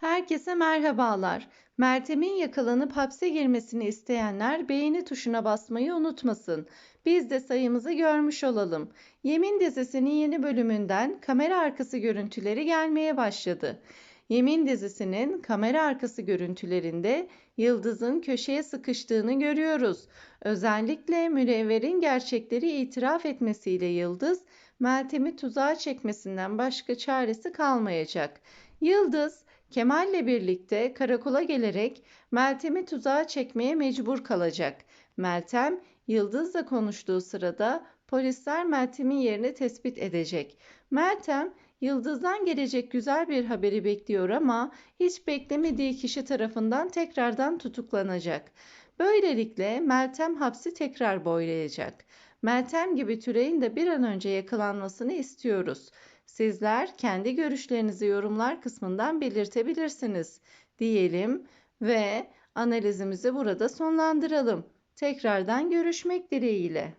Herkese merhabalar. Meltem'in yakalanıp hapse girmesini isteyenler beğeni tuşuna basmayı unutmasın. Biz de sayımızı görmüş olalım. Yemin dizisinin yeni bölümünden kamera arkası görüntüleri gelmeye başladı. Yemin dizisinin kamera arkası görüntülerinde Yıldız'ın köşeye sıkıştığını görüyoruz. Özellikle Münevver'in gerçekleri itiraf etmesiyle Yıldız, Meltem'i tuzağa çekmesinden başka çaresi kalmayacak. Yıldız, Kemal'le birlikte karakola gelerek Meltem'i tuzağa çekmeye mecbur kalacak. Meltem, Yıldız'la konuştuğu sırada polisler Meltem'in yerini tespit edecek. Meltem, Yıldız'dan gelecek güzel bir haberi bekliyor ama hiç beklemediği kişi tarafından tekrardan tutuklanacak. Böylelikle Meltem hapsi tekrar boylayacak. Meltem gibi Tülay'ın da bir an önce yakalanmasını istiyoruz. Sizler kendi görüşlerinizi yorumlar kısmından belirtebilirsiniz diyelim ve analizimizi burada sonlandıralım. Tekrardan görüşmek dileğiyle.